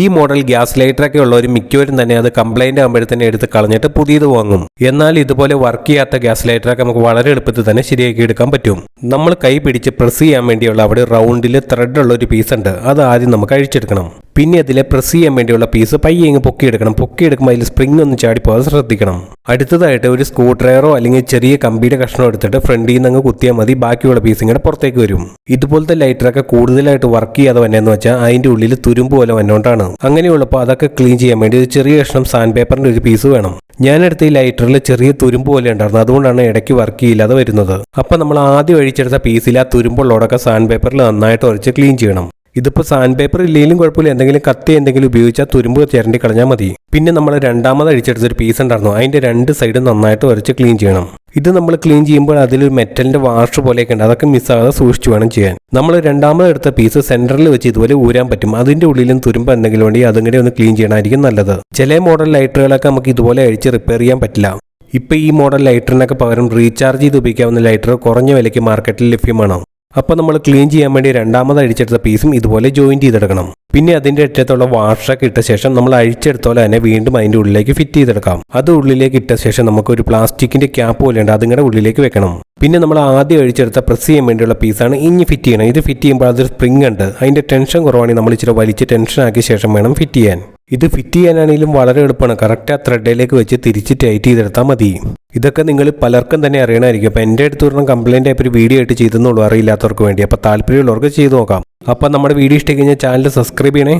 ഈ model gas ലൈറ്ററൊക്കെ ഉള്ളവർ മിക്കവരും തന്നെ അത് കംപ്ലൈന്റ് ആകുമ്പോഴത്തന്നെ എടുത്ത് കളഞ്ഞിട്ട് പുതിയത് വാങ്ങും. എന്നാൽ ഇതുപോലെ വർക്ക് ചെയ്യാത്ത ഗ്യാസ് ലൈറ്ററൊക്കെ നമുക്ക് വളരെ എളുപ്പത്തിൽ തന്നെ ശരിയാക്കി എടുക്കാൻ പറ്റും. നമ്മൾ കൈ പിടിച്ച് പ്രസ് ചെയ്യാൻ വേണ്ടിയുള്ള അവിടെ റൗണ്ടിൽ ത്രെഡ് ഉള്ള ഒരു പീസ് ഉണ്ട്. അത് ആദ്യം നമുക്ക് അഴിച്ചെടുക്കണം. പിന്നെ അതിലെ പ്രസ് ചെയ്യാൻ വേണ്ടിയുള്ള പീസ് പയ്യെ ഇങ്ങ് പൊക്കിയെടുക്കണം. പൊക്കിയെടുക്കുമ്പോൾ അതിൽ സ്പ്രിംഗ് ഒന്ന് ചാടിപ്പോകാൻ ശ്രദ്ധിക്കണം. അടുത്തതായിട്ട് ഒരു സ്ക്രൂ ഡ്രൈവറോ അല്ലെങ്കിൽ ചെറിയ കമ്പിയുടെ കഷ്ണം എടുത്തിട്ട് ഫ്രണ്ടിൽ നിന്ന് അങ്ങ് കുത്തിയാൽ മതി. ബാക്കിയുള്ള പീസ് ഇങ്ങനെ പുറത്തേക്ക് വരും. ഇതുപോലത്തെ ലൈറ്ററൊക്കെ കൂടുതലായിട്ട് വർക്ക് ചെയ്യാതെ വന്നെന്ന് വെച്ചാൽ അതിന്റെ ഉള്ളിൽ തുരുമ്പ് പോലെ വന്നുകൊണ്ടാണ് അങ്ങനെയുള്ളപ്പോൾ അതൊക്കെ ക്ലീൻ ചെയ്യാൻ വേണ്ടി ഒരു ചെറിയ കഷ്ണം സാൻഡ് പേപ്പറിന്റെ ഒരു പീസ് വേണം. ഞാനെടുത്ത ഈ ലൈറ്ററിൽ ചെറിയ തുരുമ്പ് പോലെ ഉണ്ടായിരുന്നു. അതുകൊണ്ടാണ് ഇടയ്ക്ക് വർക്ക് ചെയ്യില്ലാതെ വരുന്നത്. അപ്പം നമ്മൾ ആദ്യം ഒഴിച്ചെടുത്ത പീസിൽ ആ തുരുമ്പുള്ളോടൊക്കെ സാൻഡ് പേപ്പറിൽ നന്നായിട്ട് ഉരച്ച് ക്ലീൻ ചെയ്യണം. ഇതിപ്പോൾ സാൻഡ് പേപ്പർ ഇല്ലെങ്കിലും കുഴപ്പമില്ല. എന്തെങ്കിലും കത്തി എന്തെങ്കിലും ഉപയോഗിച്ചാൽ തുരുമ്പ് ചിരണ്ടി കളഞ്ഞാൽ മതി. പിന്നെ നമ്മൾ രണ്ടാമത് അഴിച്ചെടുത്തൊരു പീസ് ഉണ്ടായിരുന്നു. അതിന്റെ രണ്ട് സൈഡും നന്നായിട്ട് ഉരച്ച് ക്ലീൻ ചെയ്യണം. ഇത് നമ്മൾ ക്ലീൻ ചെയ്യുമ്പോൾ അതിലൊരു മെറ്റലിന്റെ വാഷ് പോലെയൊക്കെ ഉണ്ട്. അതൊക്കെ മിസ്സാകാതെ സൂക്ഷിച്ചു വേണം ചെയ്യാൻ. നമ്മൾ രണ്ടാമത് എടുത്ത പീസ് സെന്ററിൽ വെച്ച് ഇതുപോലെ ഊരാൻ പറ്റും. അതിന്റെ ഉള്ളിലും തുരുമ്പ് എന്തെങ്കിലും ഉണ്ടെങ്കിൽ അതും കൂടി ഒന്ന് ക്ലീൻ ചെയ്യണമായിരിക്കും നല്ലത്. ചില മോഡൽ ലൈറ്ററുകളൊക്കെ നമുക്ക് ഇതുപോലെ അഴിച്ച് റിപ്പയർ ചെയ്യാൻ പറ്റില്ല. ഇപ്പൊ ഈ മോഡൽ ലൈറ്ററിനൊക്കെ പകരം റീചാർജ് ചെയ്ത് ഉപയോഗിക്കാവുന്ന ലൈറ്റർ കുറഞ്ഞ വിലയ്ക്ക് മാർക്കറ്റിൽ ലഭ്യമാണ്? അപ്പോൾ നമ്മൾ ക്ലീൻ ചെയ്യാൻ വേണ്ടി രണ്ടാമത് അഴിച്ചെടുത്ത പീസും ഇതുപോലെ ജോയിൻ ചെയ്തെടുക്കണം. പിന്നെ അതിന്റെ അറ്റത്തുള്ള വാഷൊക്കെ ഇട്ട ശേഷം നമ്മൾ അഴിച്ചെടുത്ത പോലെ തന്നെ വീണ്ടും അതിന്റെ ഉള്ളിലേക്ക് ഫിറ്റ് ചെയ്തെടുക്കാം. അത് ഉള്ളിലേക്ക് ഇട്ട ശേഷം നമുക്ക് ഒരു പ്ലാസ്റ്റിക്കിന്റെ ക്യാപ്പ് പോലെ ഉണ്ട് അതിങ്ങനെ ഉള്ളിലേക്ക് വെക്കണം. പിന്നെ നമ്മൾ ആദ്യം അഴിച്ചെടുത്ത പ്രസ് ചെയ്യാൻ വേണ്ടിയുള്ള പീസാണ് ഇനി ഫിറ്റ് ചെയ്യണം. ഇത് ഫിറ്റ് ചെയ്യുമ്പോൾ അതൊരു സ്പ്രിംഗ് ഉണ്ട്. അതിന്റെ ടെൻഷൻ കുറവാണെങ്കിൽ നമ്മൾ ഇച്ചിരി വലിച്ച് ടെൻഷൻ ആക്കിയ ശേഷം വേണം ഫിറ്റ് ചെയ്യാൻ. ഇത് ഫിറ്റ് ചെയ്യാനാണെങ്കിലും വളരെ എളുപ്പമാണ്. കറക്റ്റ് ആ ത്രെഡിലേക്ക് വെച്ച് തിരിച്ച് ടൈറ്റ് ചെയ്തെടുത്താൽ മതി. ഇതൊക്കെ നിങ്ങൾ പലർക്കും തന്നെ അറിയണമായിരിക്കും. അപ്പോൾ എന്റെ അടുത്ത് ഒരെണ്ണം കംപ്ലൈന്റ് ആയിട്ട് ഒരു വീഡിയോ ആയിട്ട് ചെയ്തെന്നുള്ളൂ അറിയില്ലാത്തവർക്ക് വേണ്ടി. അപ്പോൾ താല്പര്യമുള്ളവർക്ക് ചെയ്തു നോക്കാം. അപ്പോൾ നമ്മുടെ വീഡിയോ ഇഷ്ടം കഴിഞ്ഞാൽ ചാനൽ സബ്സ്ക്രൈബ് ചെയ്യണേ.